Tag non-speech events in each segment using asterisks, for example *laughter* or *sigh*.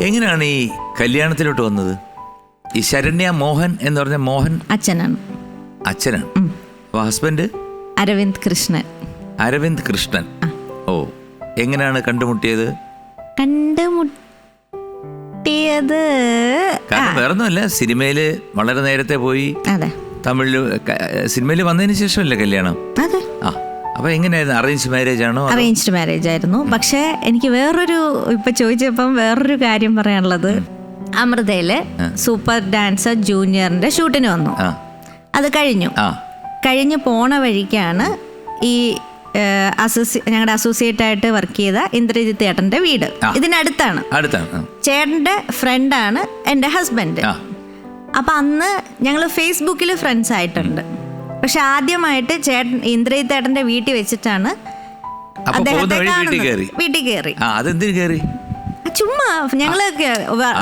എങ്ങനെയാണ് ഈ കല്യാണത്തിലോട്ട് വന്നത്? ഈ ശരണ്യ മോഹൻ എന്ന് പറഞ്ഞ മോഹൻ അച്ഛനാണ്. അച്ഛനാണ്? അപ്പൊ ഹസ്ബൻഡ് അരവിന്ദ് കൃഷ്ണൻ. അരവിന്ദ് കൃഷ്ണൻ. ഓ എങ്ങനെയാണ് കണ്ടുമുട്ടിയത്? കണ്ടുമുട്ടിയത് കാരണം വേറൊന്നുമല്ല സിനിമയിൽ വളരെ നേരത്തെ പോയി. തമിഴിൽ സിനിമയിൽ വന്നതിന് ശേഷമല്ലേ കല്യാണം? ആ. അപ്പൊ എങ്ങനെയായിരുന്നു? അറേഞ്ച് മാരേജ് ആണോ അറേഞ്ച്ഡ് മാരേജ് ആയിരുന്നു. പക്ഷേ എനിക്ക് വേറൊരു ഇപ്പൊ ചോദിച്ചപ്പം വേറൊരു കാര്യം പറയാനുള്ളത്. അമൃതയിലെ സൂപ്പർ ഡാൻസർ ജൂനിയറിന്റെ ഷൂട്ടിന് വന്നു. അത് കഴിഞ്ഞു. കഴിഞ്ഞു പോണ വഴിക്കാണ് ഈ അസോസി ഞങ്ങളുടെ അസോസിയേറ്റ് ആയിട്ട് വർക്ക് ചെയ്ത ഇന്ദ്രജിത്ത് ചേട്ടന്റെ വീട്. ഇതിനടുത്താണ്. ചേട്ടന്റെ ഫ്രണ്ടാണ് എന്റെ ഹസ്ബൻഡ് അപ്പൊ അന്ന് ഞങ്ങൾ ഫേസ്ബുക്കിൽ ഫ്രണ്ട്സ് ആയിട്ടുണ്ട്. പക്ഷെ ആദ്യമായിട്ട് ചേട്ടൻ ഇന്ദ്രജിത്ത് ചേട്ടന്റെ വീട്ടിൽ വെച്ചിട്ടാണ് അപ്പൊ പോകുന്ന വീട്ടിൽ കയറി? അതെന്തിനു കയറി? ചുമ്മാ ഞങ്ങൾ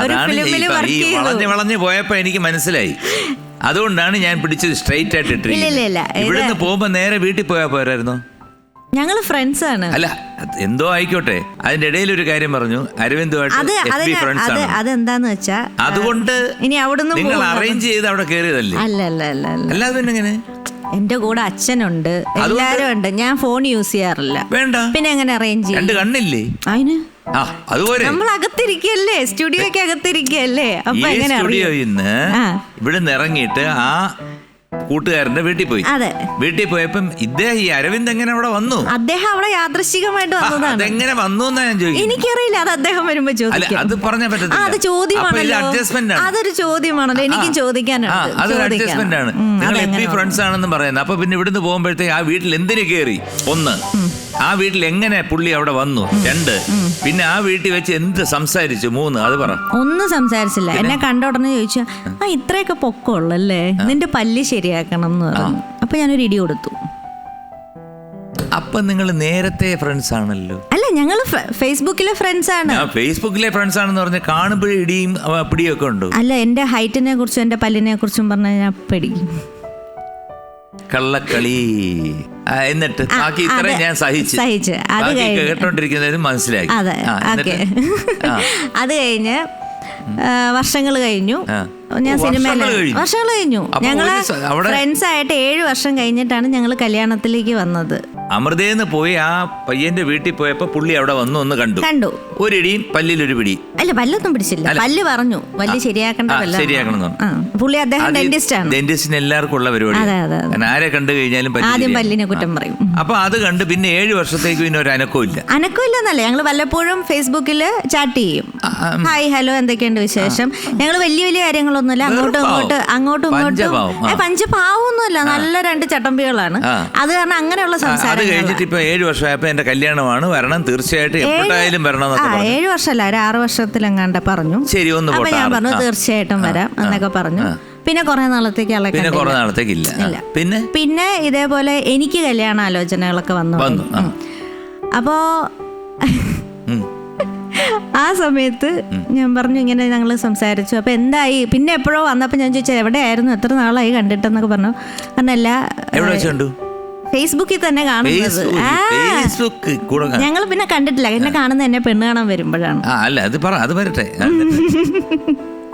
ഒരു അതാണ് വർക്ക് ചെയ്തു. വളഞ്ഞു പോയപ്പോ എനിക്ക് മനസ്സിലായി. അതുകൊണ്ടാണ് ഞാൻ പിടിച്ചത് സ്ട്രൈറ്റ് ആയിട്ട്. ഇട്ടിരിക്കുന്നത്. ഇവിടുന്ന് പോകുമ്പോ നേരെ വീട്ടിൽ പോയാ പോരായിരുന്നു? ഞങ്ങൾ ഫ്രണ്ട്സ് ആണ്. അല്ല എന്തോ ആയിക്കോട്ടെ. അതിന്റെ ഇടയിൽ ഒരു കാര്യം പറഞ്ഞു. അരവിന്ദുമായിട്ട് അതെന്താന്ന് വെച്ചാ അതുകൊണ്ട് ഇനി അവിടുന്ന് നിങ്ങൾ അറേഞ്ച് ചെയ്ത് അവിടെ കയറിയതല്ലേ? അല്ല അല്ല അല്ല അല്ല. അല്ലാതെ പിന്നെ എങ്ങനെ? എന്റെ കൂടെ അച്ഛനുണ്ട്. എല്ലാരും ഉണ്ട് ഞാൻ ഫോൺ യൂസ് ചെയ്യാറില്ല. വേണ്ട. പിന്നെ എങ്ങനെ അറേഞ്ച് ചെയ്യും? രണ്ട് കണ്ണില്ലേ? അതിന്? ആ അതുപോലെ നമ്മൾ അകത്തിരിക്കല്ലേ സ്റ്റുഡിയോക്ക് അകത്തിരിക്കല്ലേ അപ്പൊ എങ്ങനെ ഇവിടെ സ്റ്റുഡിയോയിൽ നിന്ന് ഇറങ്ങിയിട്ട് ആ കൂട്ടുകാരന്റെ വീട്ടിൽ പോയി. അതെ. വീട്ടിൽ പോയപ്പം ഇദ്ദേഹം ഈ അരവിന്ദ് എങ്ങനെ അവിടെ വന്നു? അദ്ദേഹം അവിടെ യാദൃശികമായിട്ട് വന്നതാണ്. അതെങ്ങനെ വന്നു എന്നാ ഞാൻ ചോദിക്കും എനിക്കറിയില്ല അത് അദ്ദേഹം വരുമ്പോ അത് പറഞ്ഞാൽ പറ്റത്തില്ല. അത് ചോദ്യമാണല്ലോ. അഡ്ജസ്റ്റ്മെന്റ് ആണ്. അതൊരു ചോദ്യമാണല്ലോ. എനിക്കും ചോദിക്കാനാണ് ചോദിക്കാനുണ്ട്. അതൊരു ചോദിക്കാം. അഡ്ജസ്റ്റ്മെന്റ് ആണ്. ഉം, നിങ്ങൾ എഫ് ഫ്രണ്ട്സ് ആണെന്ന് പറയുന്നത്. അപ്പൊ പിന്നെ ഇവിടുന്ന് പോകുമ്പോഴത്തേക്ക് ആ വീട്ടിൽ എന്തിനു കേറി? ഒന്ന്. ആ വീട്ടിൽ എങ്ങനെ പുള്ളി അവിടെ വന്നു? രണ്ട്. പിന്നെ ആ വീട്ടിൽ വെച്ച് എന്ത് സംസാരിച്ചു? മൂന്ന്. അത് പറ. ഒന്നും സംസാരിച്ചില്ല. എന്നെ കണ്ട ഉടനെ ചോദിച്ചു ആ ഇത്രയൊക്കെ പൊക്കമുള്ളല്ലേ? നിന്റെ പല്ല് ശരിയാക്കണം എന്ന് പറഞ്ഞു. അപ്പൊ ഞാനൊരു ഇടി കൊടുത്തു. അപ്പൊ നിങ്ങൾ നേരത്തെ ഫ്രണ്ട്സ് ആണല്ലോ. അല്ല ഞങ്ങൾ ഫേസ്ബുക്കിലെ ഫ്രണ്ട്സ് ആണ്. ഫേസ്ബുക്കിലെ ഫ്രണ്ട്സ് ആണെന്ന് പറഞ്ഞ കാണുമ്പോഴേ ഇടിയും പിടിയും ഒക്കെ ഉണ്ടോ? അല്ല എന്റെ ഹൈറ്റിനെ കുറിച്ചും എന്റെ പല്ലിനെ കുറിച്ചും പറഞ്ഞാൽ ഞാൻ പിടിക്കും. കള്ളക്കളി. എന്നിട്ട് ബാക്കി ഇത്രയും ഞാൻ സഹിച്ചു. സഹിച്ചു. അത് കേട്ടോണ്ടിരിക്കുന്നത് കേട്ടോണ്ടിരിക്കുന്നതിനും മനസ്സിലായി അതെ. ഓക്കെ. *laughs* അത് കഴിഞ്ഞ് വർഷങ്ങൾ കഴിഞ്ഞു. ഞാൻ സിനിമയിൽ വർഷങ്ങൾ കഴിഞ്ഞു. ഞങ്ങൾ ഫ്രണ്ട്സ് ആയിട്ട് ഏഴ് വർഷം കഴിഞ്ഞിട്ടാണ് ഞങ്ങൾ കല്യാണത്തിലേക്ക് വന്നത്. അമൃതേന്ന് പോയി ആ പയ്യന്റെ വീട്ടിൽ പോയപ്പോ പുള്ളി അവിടെ വന്നു ഒന്ന് കണ്ടു. കണ്ടു. ഒരിടി പല്ലിൽ ഒരു പിടി. അല്ല പല്ലൊന്നും പിടിച്ചില്ല. പല്ല് പറഞ്ഞു. പല്ല് ശരിയാക്കേണ്ട ശരിയാക്കണം പുള്ളി അദ്ദേഹം ഡെന്റിസ്റ്റ് ആണ് ഡെന്റിസ്റ്റിന് എല്ലാവർക്കും ഉള്ള പരിപാടി. കാരണം ആരെ കണ്ടു കഴിഞ്ഞാലും ആദ്യം പല്ലിനെ കുറ്റം പറയും. അപ്പൊ അത് കണ്ട് പിന്നെ ഏഴ് വർഷത്തേക്ക് പിന്നെ ഒരു അനക്കവും ഇല്ല. അനക്കമില്ലെന്നല്ല ഞങ്ങൾ വല്ലപ്പോഴും ഫേസ്ബുക്കിൽ ചാറ്റ് ചെയ്യും. ഹായ് ഹലോ എന്തൊക്കെയുണ്ട് വിശേഷം? ഞങ്ങൾ വലിയ വലിയ കാര്യങ്ങളൊന്നുമില്ല. അങ്ങോട്ടും. ഇങ്ങോട്ട് അങ്ങോട്ടും ഇങ്ങോട്ടും. പഞ്ചപാവൊന്നുമില്ല. നല്ല രണ്ട് ചട്ടമ്പികളാണ്. അത് കാരണം അങ്ങനെയുള്ള ആ, അത് കഴിഞ്ഞിട്ട് ഇപ്പൊ ഏഴ് വർഷമായപ്പോ എന്റെ കല്യാണമാണ്. വരണം തീർച്ചയായിട്ടും എപ്പോഴായാലും വരണം ആ ഏഴു വർഷമല്ല ഒരു ആറ് വർഷത്തിലെങ്ങാണ്ട് പറഞ്ഞു. ശരി ഒന്ന് അപ്പൊ ഞാൻ പറഞ്ഞു. തീർച്ചയായിട്ടും വരാം എന്നൊക്കെ പറഞ്ഞു. പിന്നെ കുറെ നാളത്തേക്ക് ആളെ പിന്നെ. കുറെ നാളത്തേക്ക് ഇല്ല. പിന്നെ? പിന്നെ ഇതേപോലെ എനിക്ക് കല്യാണ ആലോചനകളൊക്കെ വന്നു വന്നു. അപ്പോ ആ സമയത്ത് ഞാൻ പറഞ്ഞു ഇങ്ങനെ ഞങ്ങൾ സംസാരിച്ചു. അപ്പൊ എന്തായി? പിന്നെ എപ്പോഴോ വന്നപ്പോ ഞാൻ ചോദിച്ചു എവിടെയായിരുന്നു? എത്ര നാളായി കണ്ടിട്ടെന്നൊക്കെ പറഞ്ഞു. പറഞ്ഞല്ല ഫേസ്ബുക്കിൽ തന്നെ കാണുന്നത്. ഫേസ്ബുക്ക് ആ. ഫേസ്ബുക്ക് കൂടെ കാ- ഞങ്ങൾ പിന്നെ കണ്ടിട്ടില്ല. എന്നെ കാണുന്ന എന്നെ പെണ്ണ് കാണാൻ വരുമ്പോഴാണ്. ആ അല്ല അത് പറ അത് വരട്ടെ.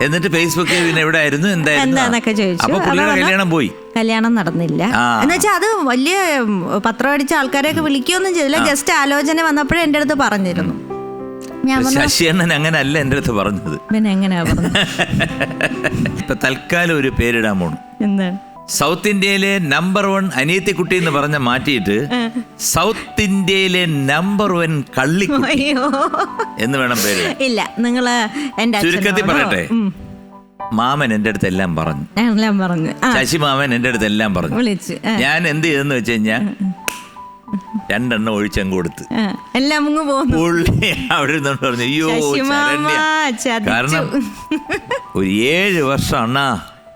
എന്നിട്ട്? ഫേസ്ബുക്കിൽ പിന്നെ എവിടെ ആയിരുന്നു എന്തായിരുന്നു? എന്താന്നൊക്കെ ചോദിച്ചു. അപ്പൊ പുള്ളിയുടെ കല്യാണം പോയി. കല്യാണം നടന്നില്ല. ആ. എന്ന് അത് വലിയ ഉം, പത്രം അടിച്ച ആൾക്കാരെയൊക്കെ വിളിക്കുകയൊന്നും ചെയ്തില്ല. ജസ്റ്റ് ആലോചന വന്നപ്പോഴേ എന്റെ അടുത്ത് പറഞ്ഞിരുന്നു. ഞാൻ പറഞ്ഞു ശശിയണ്ണൻ അങ്ങനെ അല്ല എന്റെ അടുത്ത് പറഞ്ഞത്. പിന്നെ എങ്ങനെയാ പറഞ്ഞത്? ഇപ്പൊ തൽക്കാലം ഒരു പേരിടാൻ പോണു. എന്താണ്? സൗത്ത് ഇന്ത്യയിലെ നമ്പർ വൺ അനിയത്തിക്കുട്ടി എന്ന് പറഞ്ഞ മാറ്റിയിട്ട് സൗത്ത് ഇന്ത്യയിലെ നമ്പർ വൺ കള്ളിക്കുട്ടി എന്ന് വേണം പേര് ഇല്ല നിങ്ങൾ ചുരുക്കത്തിൽ പറയട്ടെ. മാമൻ എന്റെ അടുത്ത് എല്ലാം പറഞ്ഞു. എല്ലാം പറഞ്ഞു. ശശി മാമൻ എന്റെ അടുത്ത് എല്ലാം പറഞ്ഞു. വിളിച്ച് ഞാൻ എന്ത് ചെയ്തെന്ന് വെച്ച് കഴിഞ്ഞാ രണ്ടെണ്ണം ഒഴിച്ചങ്ങ് കൊടുത്ത്. എല്ലാം അങ്ങ് പോകുന്നു പുള്ളി അവിടെ നിന്നോണ്ട് പറഞ്ഞു അയ്യോ ശരണ്യ കാരണം ഒരു ഏഴ് വർഷം അണ്ണാ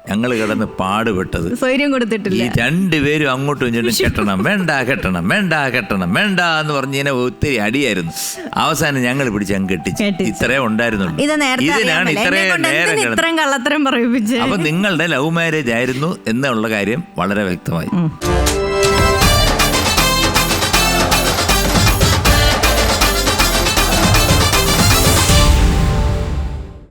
ഞങ്ങൾ കിടന്ന് പാടുപെട്ടത്. സ്വൈര്യം ഈ കൊടുത്തിട്ടില്ല രണ്ടുപേരും അങ്ങോട്ടും ഇങ്ങോട്ടും കെട്ടണം. വേണ്ട കെട്ടണം വേണ്ട കെട്ടണം വേണ്ട എന്ന് പറഞ്ഞ് ഇങ്ങനെ ഒത്തിരി അടിയായിരുന്നു. അവസാനം ഞങ്ങൾ പിടിച്ച് അങ്ങ് കെട്ടിച്ചു. ഇത്രേ ഉണ്ടായിരുന്നുള്ളൂ. ഇതിനാണ് ഇത്രയും നേരം കള്ളത്തരം അപ്പൊ നിങ്ങളുടെ ലവ് മാരേജ് ആയിരുന്നു എന്നുള്ള കാര്യം വളരെ വ്യക്തമായി.